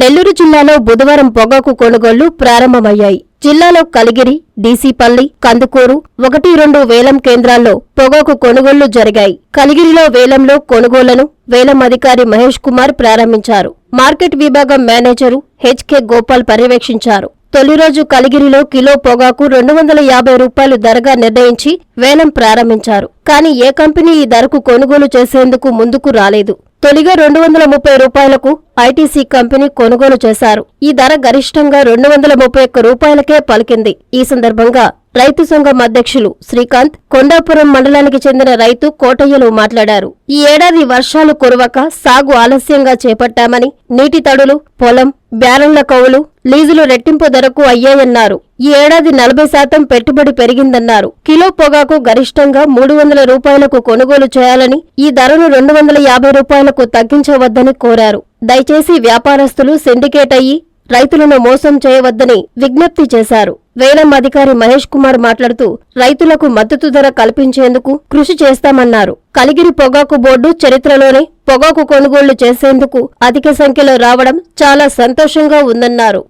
నెల్లూరు జిల్లాలో బుధవారం పొగాకు కొనుగోళ్ళు ప్రారంభమయ్యాయి. జిల్లాలో కలిగిరి డీసీపల్లి కందుకూరు ఒకటి రెండు వేలం కేంద్రాల్లో పొగాకు కొనుగోళ్ళు జరిగాయి. కలిగిరిలో వేలంలో కొనుగోళ్ళను వేలం అధికారి మహేష్ కుమార్ ప్రారంభించారు. మార్కెట్ విభాగం మేనేజరు హెచ్కే గోపాల్ పర్యవేక్షించారు. తొలి రోజు కలిగిరిలో కిలో పొగాకు రెండు వందల యాభై రూపాయలు ధరగా నిర్ణయించి వేలం ప్రారంభించారు. కానీ ఏ కంపెనీ ఈ ధరకు కొనుగోలు చేసేందుకు ముందుకు రాలేదు. తొలిగా రెండు వందల ముప్పై రూపాయలకు ఐటీసీ కంపెనీ కొనుగోలు చేశారు. ఈ ధర గరిష్టంగా రెండు వందల ముప్పై ఒక్క రూపాయలకే పలికింది. ఈ సందర్భంగా రైతు సంఘం అధ్యక్షులు శ్రీకాంత్ కొండాపురం మండలానికి చెందిన రైతు కోటయ్యలు మాట్లాడారు. ఈ ఏడాది వర్షాలు కురవక సాగు ఆలస్యంగా చేపట్టామని నీటి తడులు పొలం బ్యారెళ్ళ కవులు లీజులు రెట్టింపు ధరకు అయ్యాయన్నారు. ఈ ఏడాది నలభై శాతం పెట్టుబడి పెరిగిందన్నారు. కిలో పొగాకు గరిష్టంగా మూడు వందల రూపాయలకు కొనుగోలు చేయాలని ఈ ధరను రెండు వందల యాభై రూపాయలకు తగ్గించవద్దని కోరారు. దయచేసి వ్యాపారస్తులు సిండికేట్ అయ్యి రైతులను మోసం చేయవద్దని విజ్ఞప్తి చేశారు. వేలం అధికారి మహేష్ కుమార్ మాట్లాడుతూ రైతులకు మద్దతు ధర కల్పించేందుకు కృషి చేస్తామన్నారు. కలిగిరి పొగాకు బోర్డు చరిత్రలోనే పొగాకు కొనుగోళ్ళు చేసేందుకు అధిక సంఖ్యలో రావడం చాలా సంతోషంగా ఉందన్నారు.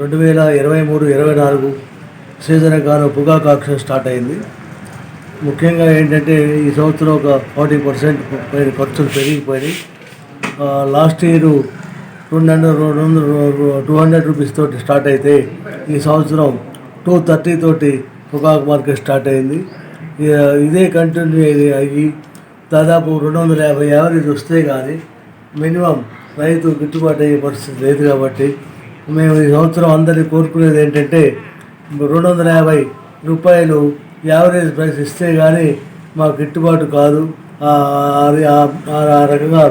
రెండు వేల ఇరవై మూడు ఇరవై నాలుగు సీజన్ గాను పొగాకు ఆక్షన్ స్టార్ట్ అయింది. ముఖ్యంగా ఏంటంటే ఈ సంవత్సరం ఒక ఫార్టీ పర్సెంట్ ఖర్చులు పెరిగిపోయినాయి. లాస్ట్ ఇయర్ రెండు హండ్రెడ్ రెండు టూ హండ్రెడ్ రూపీస్ తోటి స్టార్ట్ అయితే ఈ సంవత్సరం టూ థర్టీ తోటి పొగాకు మార్కెట్ స్టార్ట్ అయింది. ఇదే కంటిన్యూ అయ్యి దాదాపు రెండు వందల యాభై యావరేజ్ వస్తే కానీ మినిమం రైతు గిట్టుబాటు అయ్యే పరిస్థితి లేదు కాబట్టి మేము ఈ సంవత్సరం అందరినీ కోరుకునేది ఏంటంటే రెండు వందల యాభై రూపాయలు యావరేజ్ ప్రైస్ ఇస్తే కానీ మాకు గిట్టుబాటు కాదు. ఆ అది ఆ- రకంగా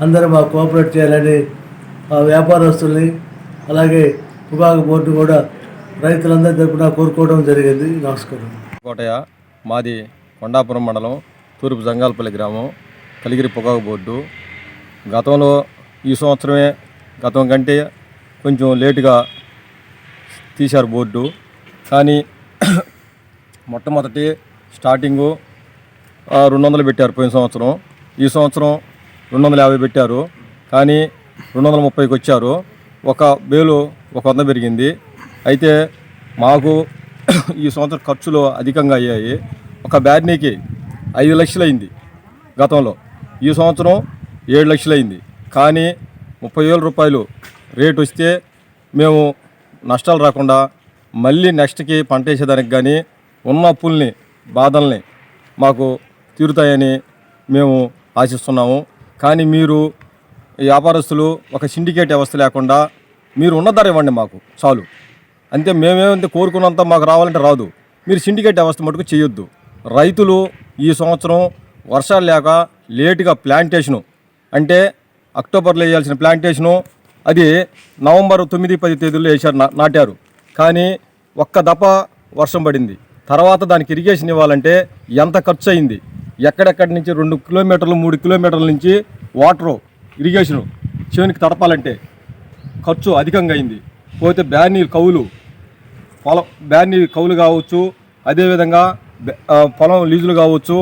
అందరూ మాకు కోఆపరేట్ చేయాలని వ్యాపారస్తుల్ని అలాగే పొగాకు బోర్డు కూడా రైతులందరి తరపున కోరుకోవడం జరిగింది. నమస్కారం. కోటయ్య మాది కొండాపురం మండలం తూర్పు జంగాలపల్లి గ్రామం కలిగిరి పొగాకు బోర్డు. గతంలో ఈ సంవత్సరమే గతం కంటే కొంచెం లేటుగా తీశారు బోర్డు. కానీ మొట్టమొదటి స్టార్టింగు రెండు వందలు పెట్టారు పోయిన సంవత్సరం. ఈ సంవత్సరం రెండు వందల యాభై పెట్టారు. కానీ రెండు వందల ముప్పైకి వచ్చారు. ఒక బేలు ఒక వంద పెరిగింది. అయితే మాకు ఈ సంవత్సరం ఖర్చులు అధికంగా అయ్యాయి. ఒక బ్యాడ్నీకి ఐదు లక్షలు అయింది గతంలో. ఈ సంవత్సరం ఏడు లక్షలు అయింది కానీ ముప్పై వేల రూపాయలు రేట్ వస్తే మేము నష్టాలు రాకుండా మళ్ళీ నెక్స్ట్కి పంట వేసేదానికి కానీ ఉన్న అప్పుల్ని బాధల్ని మాకు తీరుతాయని మేము ఆశిస్తున్నాము. కానీ మీరు వ్యాపారస్తులు ఒక సిండికేట్ వ్యవస్థ లేకుండా మీరు ఉన్న ధర ఇవ్వండి మాకు చాలు. అంతే మేమేమంటే కోరుకున్నంత మాకు రావాలంటే రాదు. మీరు సిండికేట్ వ్యవస్థ మటుకు చేయొద్దు. రైతులు ఈ సంవత్సరం వర్షాలు లేక లేటుగా ప్లాంటేషను అంటే అక్టోబర్లో వేయాల్సిన ప్లాంటేషను అది నవంబర్ తొమ్మిది పది తేదీల్లో వేశారు నా- నాటారు. కానీ ఒక్క దప వర్షం పడింది. తర్వాత దానికి ఇరిగేషన్ ఇవ్వాలంటే ఎంత ఖర్చు అయింది ఎక్కడెక్కడి నుంచి రెండు కిలోమీటర్లు మూడు కిలోమీటర్ల నుంచి వాటరు ఇరిగేషను చివరికి తడపాలంటే ఖర్చు అధికంగా అయింది. పోతే బ్యానీ కవులు పొలం బ్యానీ కవులు కావచ్చు అదేవిధంగా పొలం లీజులు కావచ్చు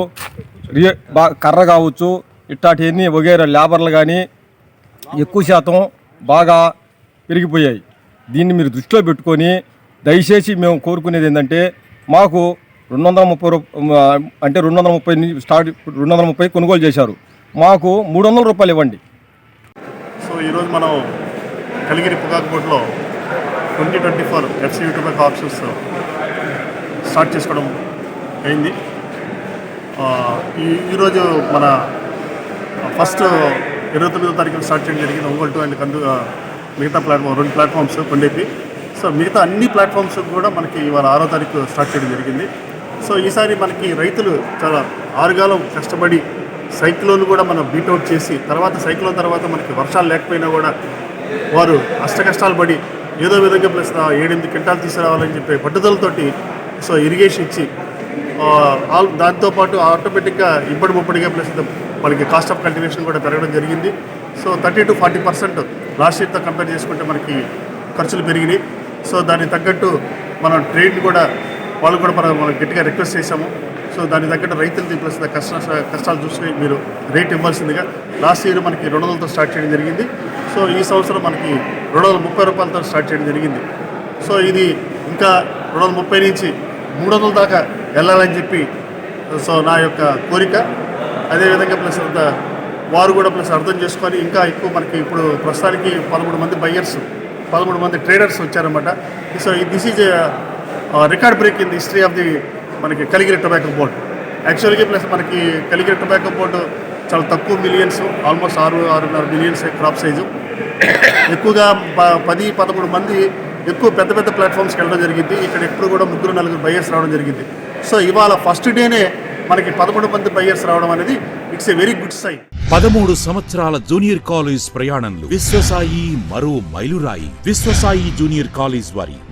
రియే బా కర్ర కావచ్చు ఇట్లాంటివన్నీ వగేర లేబర్లు కానీ ఎక్కువ శాతం బాగా పెరిగిపోయాయి. దీన్ని మీరు దృష్టిలో పెట్టుకొని దయచేసి మేము కోరుకునేది ఏంటంటే మాకు రెండు వందల ముప్పై రూప అంటే రెండు వందల ముప్పై స్టార్ట్ రెండు వందల ముప్పై కొనుగోలు చేశారు. మాకు మూడు వందల రూపాయలు ఇవ్వండి. ఈరోజు మనం కలిగిరి పొగాకు twenty twenty four FC YouTube options start చేసుకోవడం అయింది. ఈ ఈరోజు మన ఫస్ట్ ఇరవై తొమ్మిదో తారీఖున స్టార్ట్ చేయడం జరిగింది. ఒంగోలు టూ అండ్ కందు మిగతా ప్లాట్ఫామ్ రెండు ప్లాట్ఫామ్స్ కొండేపి సో మిగతా అన్ని ప్లాట్ఫామ్స్ కూడా మనకి ఇవాళ ఆరో తారీఖు స్టార్ట్ చేయడం జరిగింది. సో ఈసారి మనకి రైతులు చాలా ఆరుగాలం కష్టపడి సైక్లోన్ కూడా మనం బీటౌట్ చేసి తర్వాత సైక్లోన్ తర్వాత మనకి వర్షాలు లేకపోయినా కూడా వారు అష్టకష్టాలు పడి ఏదో విధంగా ప్లస్ ఆ ఏడెనిమిది క్వింటాలు తీసుకురావాలని చెప్పి పట్టుదలతోటి సో ఇరిగేషన్ ఇచ్చి ఆ, ఆల్ దాంతోపాటు ఆటోమేటిక్గా ఇబ్బడి ముప్పటిగా ప్లస్ వాళ్ళకి కాస్ట్ ఆఫ్ కల్టివేషన్ కూడా పెరగడం జరిగింది. So thirty to forty percent last ఇయర్తో compare చేసుకుంటే మనకి ఖర్చులు పెరిగినాయి. సో దానికి తగ్గట్టు మనం ట్రేడ్ కూడా వాళ్ళు కూడా మనం మనం గట్టిగా రిక్వెస్ట్ చేశాము. సో దాని తగ్గట్టు రైతులు ప్లస్ కష్ట కష్టాలు చూసుకుని మీరు రేట్ ఇవ్వాల్సిందిగా లాస్ట్ ఇయర్ మనకి రెండు వందలతో స్టార్ట్ చేయడం జరిగింది. సో ఈ సంవత్సరం మనకి రెండు వందల ముప్పై రూపాయలతో స్టార్ట్ చేయడం జరిగింది. సో ఇది ఇంకా రెండు వందల ముప్పై నుంచి మూడు వందల దాకా వెళ్ళాలని చెప్పి సో నా యొక్క కోరిక. అదేవిధంగా ప్లస్ అంత వారు కూడా ప్లస్ అర్థం చేసుకొని ఇంకా ఎక్కువ మనకి ఇప్పుడు ప్రస్తుతానికి పదమూడు మంది బయ్యర్స్ పదమూడు మంది traders వచ్చారన్నమాట. So this is record break in the history of the మనకి కలిగిరి టొబాకో బోర్డ్ యాక్చువల్గా ప్లస్ మనకి కలిగిరి టొబాకో బోర్డు చాలా తక్కువ మిలియన్స్ ఆల్మోస్ట్ ఆరు ఆరున్నర మిలియన్స్ క్రాప్ సైజు ఎక్కువగా ప- పది పదమూడు మంది ఎక్కువ పెద్ద పెద్ద ప్లాట్ఫామ్స్కి వెళ్ళడం జరిగింది. ఇక్కడ ఎప్పుడు కూడా ముగ్గురు నలుగురు బయర్స్ రావడం జరిగింది. సో ఇవాళ ఫస్ట్ డేనే మనకి పదమూడు మంది బయర్స్ రావడం అనేది it's a very good sign పదమూడు సంవత్సరాల జూనియర్ కాలేజ్ ప్రయాణంలో విశ్వసాయి మరో మైలురాయి. విశ్వసాయి జూనియర్ కాలేజ్ వారి